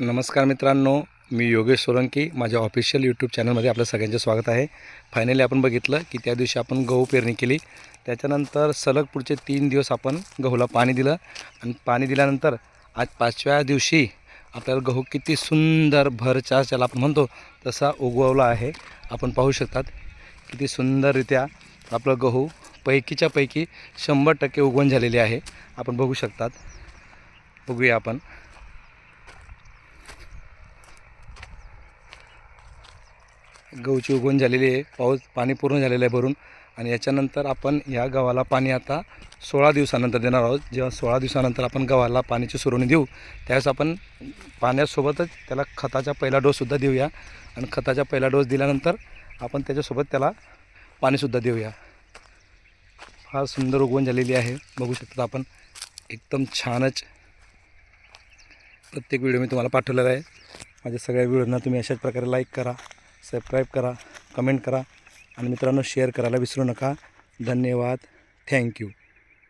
नमस्कार मित्रांनो मी योगेश सोलंकी. माझ्या ऑफिशियल यूट्यूब चॅनलमध्ये आपलं सगळ्यांचं स्वागत आहे. फायनली आपण बघितलं की त्या दिवशी आपण गहू पेरणी केली. त्याच्यानंतर सलग पुढचे तीन दिवस आपण गहूला पाणी दिलं. आणि पाणी दिल्यानंतर आज पाचव्या दिवशी आपल्याला गहू किती सुंदर भरचास ज्याला आपण म्हणतो तसा उगवला आहे. आपण पाहू शकतात किती सुंदररित्या आपलं गहू पैकीच्या पैकी शंभर टक्के उगवण झालेली आहे. आपण बघू शकतात. बघूया आपण. गहूची उगवण झालेली आहे. पाऊस पाणी पूर्ण झालेलं आहे भरून. आणि याच्यानंतर आपण या गव्हाला पाणी आता सोळा दिवसानंतर देणार आहोत. जेव्हा सोळा दिवसानंतर आपण गव्हाला पाण्याची सुरवणी देऊ त्यावेळेस आपण पाण्यासोबतच त्याला खताचा पहिला डोससुद्धा देऊया. आणि खताचा पहिला डोस दिल्यानंतर आपण त्याच्यासोबत त्याला पाणीसुद्धा देऊया. फार सुंदर उगवण झालेली आहे. बघू शकता आपण. एकदम छानच प्रत्येक व्हिडिओ मी तुम्हाला पाठवलेला आहे. माझ्या सगळ्या व्हिडिओना तुम्ही अशाच प्रकारे लाईक करा. सबस्क्राईब करा कमेंट करा आणि मित्रांनो शेअर करायला विसरू नका. धन्यवाद. थँक्यू